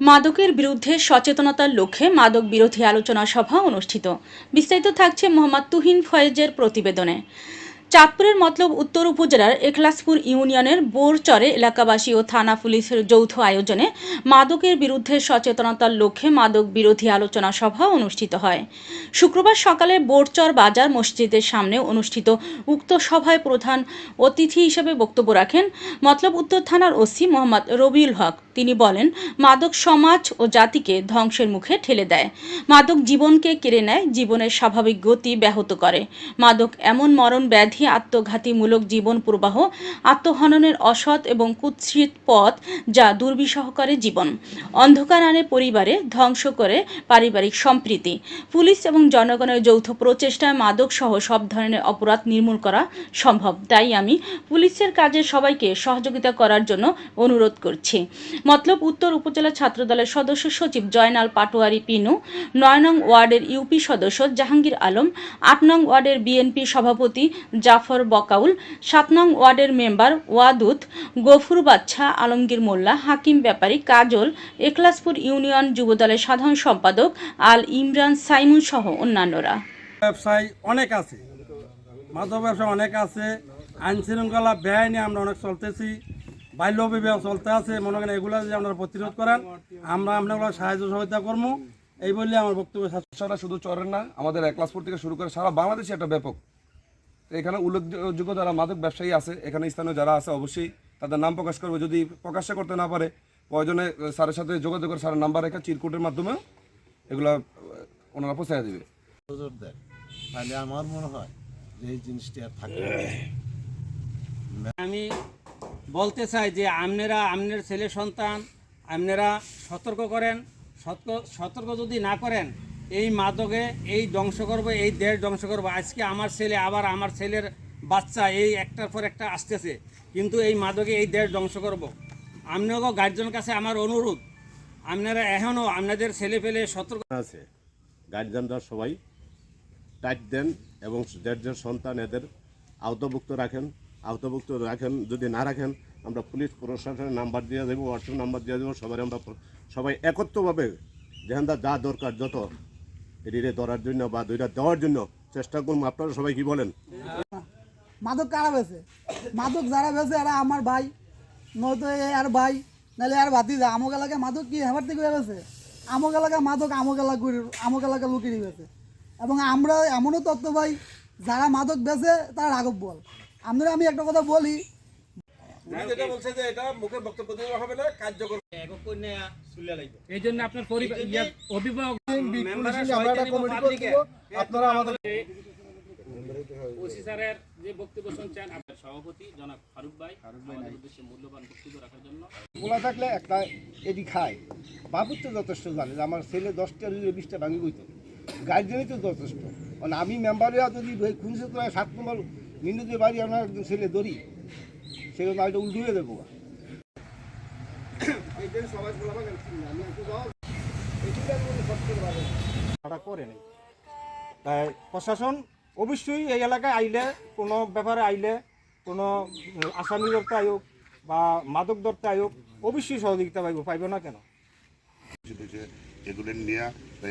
মাদকের বিরুদ্ধে সচেতনতার লক্ষ্যে মাদক বিরোধী আলোচনা সভা অনুষ্ঠিত। বিস্তারিত থাকছে মোহাম্মদ তুহিন ফয়েজের প্রতিবেদনে। চাঁদপুরের মতলব উত্তর উপজেলার এখলাসপুর ইউনিয়নের বোরচরে এলাকাবাসী ও থানা পুলিশের যৌথ আয়োজনে মাদকের বিরুদ্ধে সচেতনতার লক্ষ্যে মাদক বিরোধী আলোচনা সভা অনুষ্ঠিত হয়। শুক্রবার সকালে বোরচর বাজার মসজিদের সামনে অনুষ্ঠিত উক্ত সভায় প্রধান অতিথি হিসেবে বক্তব্য রাখেন মতলব উত্তর থানার ওসি মোহাম্মদ রবিউল হক। তিনি বলেন, মাদক সমাজ ও জাতিকে ধ্বংসের মুখে ঠেলে দেয়। মাদক জীবনকে কেড়ে নেয়, জীবনের স্বাভাবিক গতি ব্যাহত করে। মাদক এমন মরণ ব্যাধি, আত্মঘাতীমূলক জীবন প্রবাহ, আত্মহননের অসৎ এবং কুৎসিত পথ যা দুর্বিষহ করে জীবন। অন্ধকার আনে পরিবারে ধ্বংস করে পারিবারিক সম্প্রীতি। পুলিশ এবং জনগণের যৌথ প্রচেষ্টায় মাদক সহ সব ধরনের অপরাধ নির্মূল করা সম্ভব। তাই আমি পুলিশের কাজে সবাইকে সহযোগিতা করার জন্য অনুরোধ করছি। মতলব উত্তর উপজেলা ছাত্রদলের সদস্য সচিব জয়নাল পাটোয়ারি পিনু, নয় নং ওয়ার্ডের ইউপি সদস্য জাহাঙ্গীর আলম, আট নং ওয়ার্ডের বিএনপি সভাপতি জাফর বকাউল, সাত নং ওয়ার্ডের মেম্বার ওয়াদুত গফুর বাচ্চা আলমগীর মোল্লা, হাকিম ব্যাপারী কাজল একলাসপুর ইউনিয়ন যুবদলের সাধারণ সম্পাদক আল ইমরান সাইমুন সহ অন্যান্যরা। ব্যবসায় অনেক আছে, মাদক ব্যবসা অনেক আছে, আইন শৃঙ্খলা ব্যয় নিয়ে আমরা অনেক চলতেছি। বাল্য বিবাহ চলতে আছে মনে করেন এগুলো যদি আপনারা প্রতিরোধ করেন আমরা আপনাগুলো সাহায্য সহযোগিতা করব এই বললে আমার বক্তব্য সমস্যাটা শুধু চরের না আমাদের একলাসপুর থেকে শুরু করে সারা বাংলাদেশে একটা ব্যাপক। এখানে উল্লেখযোগ্য যারা মাদক ব্যবসায়ী আছে এখানে স্থানীয় যারা আছে অবশ্যই তাদের নাম প্রকাশ করবে। যদি প্রকাশ্য করতে না পারে প্রয়োজনে স্যারের সাথে যোগাযোগ করে স্যারের নাম্বার রেখে চিরকুটের মাধ্যমে এগুলা ওনারা পৌঁছায় দেবে। নজর দেয় তাহলে আমার মনে হয় যে এই জিনিসটি আর থাকবে আমি বলতে চাই যে আপনারা আপনার ছেলে সন্তান আপনারা সতর্ক করেন, সতর্ক সতর্ক যদি না করেন, এই মাদকে এই ধ্বংস করব, এই দেশ ধ্বংস করব। আজকে আমার ছেলে, আবার আমার ছেলের বাচ্চা, এই একটার পর একটা আসতেছে। কিন্তু এই মাদকে এই দেশ ধ্বংস করব। আপনাকে গার্জেন কাছে আমার অনুরোধ আপনারা এখনও আপনাদের ছেলে পেলে সতর্ক আছে। গার্জেনরা সবাই টাইট দেন এবং যার সন্তান এদের আওতাভুক্ত রাখেন। আওতাভুক্ত রাখেন, যদি না রাখেন, আমরা পুলিশ প্রশাসনের নাম্বার দিয়ে দেবো, হোয়াটসঅ্যাপ নাম্বার দিয়ে দেবো সবাই আমরা সবাই একত্রভাবে যেখান যা দরকার যত এটিরে ধরার জন্য বা দুইটা দেওয়ার জন্য চেষ্টা করুন আপনারা সবাই কি বলেন? মাদক কারা বেছে মাদক যারা বেছে এরা আমার ভাই। নয়তো এ আর ভাই, নাহলে আর বাতি যা আমক এলাকায় মাদক কি হেবার থেকে বেছে আমক এলাকায় মাদক, আমক এলাকা আমক এলাকা লুকিয়ে বেছে এবং আমরা এমনও তত্ত্ব পাই যারা মাদক বেছে তারা রাঘব বল। আমরা আমি একটা কথা বলি। আপনার পরিবার অভিভাবক ওসি স্যারের যে বক্তব্য শুনছেন আপনার সভাপতি জনাব ফারুক ভাই আমাদের উদ্দেশ্যে মূল্যবান বক্তব্য রাখার জন্য। খোলা থাকলে একটা এটি খায়। বাবুর তো যথেষ্ট জানে আমার ছেলে দশটা বিশটা ভাঙি বইতো গার্জেনই তো যথেষ্ট। মানে আমি মেম্বারে যদি খুঁজে তো সাত নম্বর মিনুদের বাড়ি আমার একজন ছেলে ধরি সেগুলো আমি উল্টুয়ে দেবো তাই প্রশাসন অবশ্যই এই এলাকায় আইলে কোনো ব্যাপারে আইলে কোনো আসামি ধরতে আয়োগ বা মাদক ধরতে আয়োগ অবশ্যই সহযোগিতা পাইব পাইব না কেন? এগুলো নিয়ে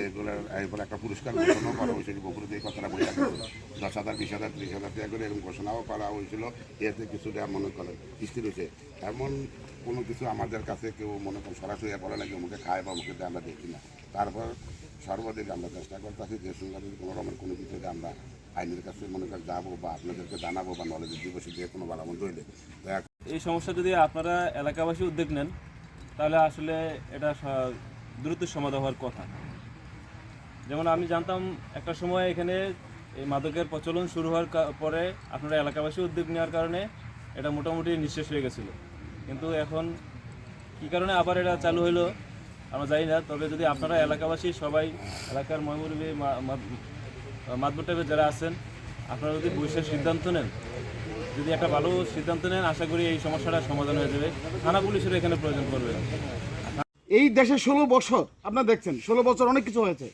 এগুলো এবার একটা পুরস্কার ঘোষণা করা হয়েছিল বগুড়াতে এই কথাটা বলে। দশ হাজার, বিশ হাজার, ত্রিশ হাজার টাকা করে এরকম ঘোষণাও করা হয়েছিল, এতে কিছুটা মনে করেন স্থির হয়েছে। এমন কোনো কিছু আমাদের কাছে কেউ মনে করেন সরাসরি বলে লাগে মুখে খায় বা মুখে আমরা দেখি না। তারপর সর্বাধিক আমরা চেষ্টা করতেছি যে সঙ্গে কোনো রকমের কোনো কিছুতে আমরা আইনের কাছে মনে করেন যাব বা আপনাদেরকে জানাব বা নলেজ দিবসে যে কোনো বাড়ামন রইলে তো এই সমস্যা যদি আপনারা এলাকাবাসী উদ্যোগ নেন, তাহলে আসলে এটা স- দ্রুত সমাধান হওয়ার কথা। যেমন আমি জানতাম, একটা সময় এখানে এই মাদকের প্রচলন শুরু হওয়ার পরে আপনারা এলাকাবাসী উদ্যোগ নেওয়ার কারণে এটা মোটামুটি নিঃশেষ হয়ে গেছিল। কিন্তু এখন কী কারণে আবার এটা চালু হইল, আমরা জানি না। তবে যদি আপনারা এলাকাবাসী সবাই, এলাকার ময়মুরবী মাতবর টাইপের যারা আছেন, আপনারা যদি বৈশাখ সিদ্ধান্ত নেন, যদি একটা ভালো সিদ্ধান্ত নেন, আশা করি এই সমস্যাটা সমাধান হয়ে যাবে। থানা পুলিশের এখানে প্রয়োজন পড়বে। এই দেশে ষোলো বছর, আপনারা দেখছেন, ষোলো বছর অনেক কিছু হয়েছে।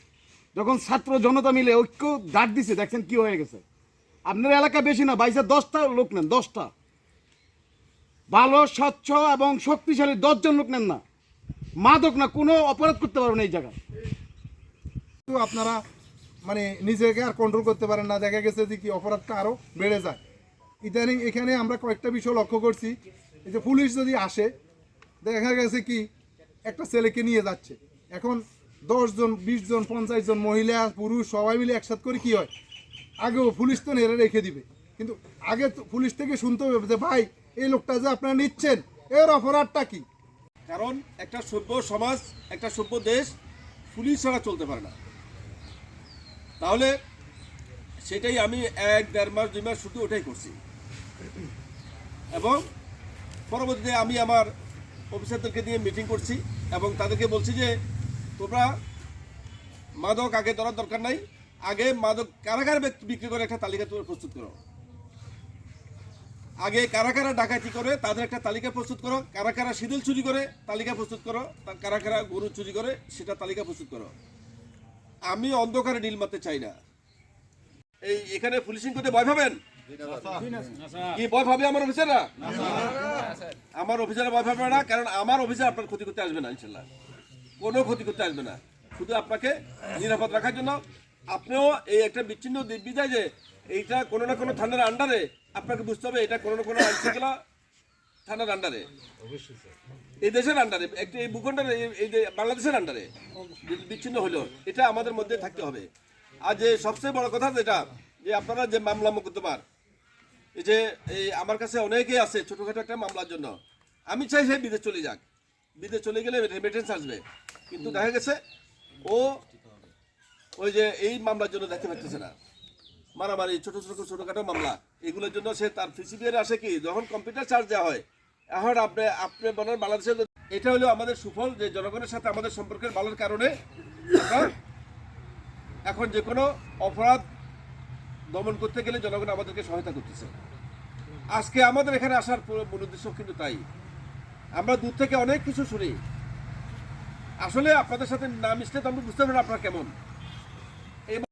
যখন ছাত্র জনতা মিলে ঐক্য ডাক দিছে, দেখছেন কি হয়ে গেছে। আপনার এলাকা বেশি না, বাইশে দশটা লোক নেন, দশটা। ভালো, স্বচ্ছ এবং শক্তিশালী দশজন লোক নেন না। মাদক না, কোনো অপরাধ করতে পারবে না এই জায়গায়। তো আপনারা মানে নিজেকে আর কন্ট্রোল করতে পারেন না। দেখা গেছে যে কি, অপরাধটা আরও বেড়ে যায়। ইদানিং এখানে আমরা কয়েকটা বিষয় লক্ষ্য করছি। যে পুলিশ যদি আসে, দেখা গেছে কি একটা ছেলেকে নিয়ে যাচ্ছে। এখন দশজন বিশ জন, পঞ্চাশ জন মহিলা, পুরুষ, সবাই মিলে একসাথে করে কি হয়? আগেও পুলিশ তো নেড়ে রেখে দিবে। কিন্তু আগে পুলিশ থেকে শুনতে হবে যে, ভাই, এই লোকটা যে আপনারা নিচ্ছেন, এর অপরাধটা কি? কারণ একটা সভ্য সমাজ, একটা সভ্য দেশ, পুলিশ ছাড়া চলতে পারে না। তাহলে সেটাই আমি এক, দেড় মাস, দুই মাস শুধু ওটাই করছি। এবং পরবর্তীতে আমি আমার অফিসারদেরকে নিয়ে মিটিং করছি এবং তাদেরকে বলছি যে তোমরা মাদক আগে ধরার দরকার নাই। আগে মাদক কারাগার বিক্রি করে একটা তালিকা তোমরা প্রস্তুত করো। আগে কারা কারা ডাকাতি করে তাদের একটা তালিকা প্রস্তুত করো। কারা কারা সিঁদুল চুরি করে তালিকা প্রস্তুত করো। কারা কারা গরু চুরি করে সেটা তালিকা প্রস্তুত করো। আমি অন্ধকারে ডিল মারতে চাই না। এই এখানে পুলিশিং করতে ভয় পাবেন? কি ভয় পাবে আমার অফিসাররা? আমার অফিসাররা ভয় পাবে না কারণ আমার অফিসার আপনার ক্ষতি করতে আসবে না ইনশাল্লাহ। কোনো ক্ষতি করতে আসবে না। শুধু আপনাকে নিরাপদ রাখার জন্য আপনিও এই একটা বিচ্ছিন্ন দিগ্বিজয় যে এইটা কোনো না কোনো থানার আন্ডারে আপনাকে বুঝতে হবে এটা কোনো না কোনো আইনশৃঙ্খলা থানার আন্ডারে এই দেশের আন্ডারে একটি এই ভূখণ্ডের এই- বাংলাদেশের আন্ডারে বিচ্ছিন্ন হলো এটা আমাদের মধ্যে থাকতে হবে। আর যে সবচেয়ে বড় কথা যেটা যে আপনারা যে মামলা মোকদ্দমার এই যে এই আমার কাছে অনেকেই আছে ছোটোখাটো একটা মামলার জন্য। আমি চাই সে বিদেশ চলে যাক। বিদেশ চলে গেলে রেমিটেন্স আসবে। কিন্তু দেখা গেছে, ও ওই যে এই মামলার জন্য দেখতে পাচ্ছে না। মারামারি, ছোট ছোট, ছোটখাটো মামলা, এগুলোর জন্য সে তার ফিসিবিআর আসে কি? যখন কম্পিউটার চার্জ দেওয়া হয়, এখন আপনি আপনি বলেন বাংলাদেশের এটা হলো আমাদের সুফল যে জনগণের সাথে আমাদের সম্পর্কের ভালোর কারণে এখন যে কোনো অপরাধ দমন করতে গেলে জনগণ আমাদেরকে সহায়তা করতেছে। আজকে আমাদের এখানে আসার মূল উদ্দেশ্য কিন্তু তাই। আমরা দূর থেকে অনেক কিছু শুনি। আসলে আপনাদের সাথে না মিশলে তো আমরা বুঝতে পারি আপনারা কেমন।